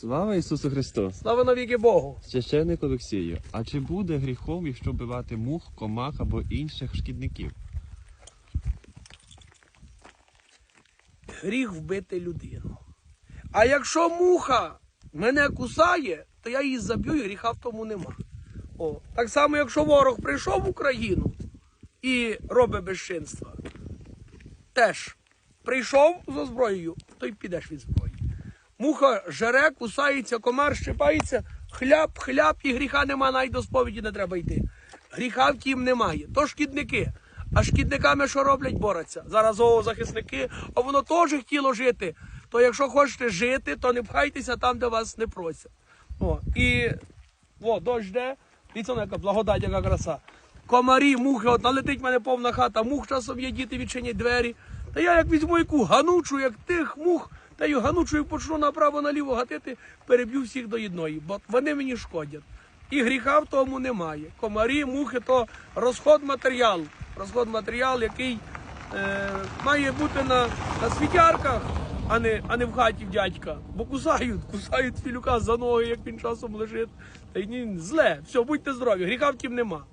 Слава Ісусу Христу! Слава навіки Богу! Священник Олексію, а чи буде гріхом, якщо вбивати мух, комах або інших шкідників? Гріх вбити людину. А якщо муха мене кусає, то я її заб'ю і гріха в тому нема. О, так само, якщо ворог прийшов в Україну і робить безчинства, теж прийшов за зброєю, то й підеш від зброї. Муха жере, кусається, комар щипається, хляб, хляб, і гріха нема, навіть до сповіді не треба йти. Гріха втім немає. То шкідники. А шкідниками що роблять, борються. Зараз зоозахисники, а воно теж хотіло жити. То якщо хочете жити, то не пхайтеся там, де вас не просять. О, і о, дощ йде, дивіться, яка благодать, яка краса. Комарі, мухи, от налетить в мене повна хата, мух часом є, діти відчинять двері. Та я як візьму яку ганучу, як тих мух, та й ганучою почну направо-наліво гатити, переб'ю всіх до одної, бо вони мені шкодять. І гріха в тому немає. Комарі, мухи то розход матеріалу. Розход матеріалу, який е, має бути на, на світярках, а не, а не в хаті в дядька. Бо кусають, кусають філюка за ноги, як він часом лежить. Та й ні, зле. Все, будьте здорові, гріха втім нема.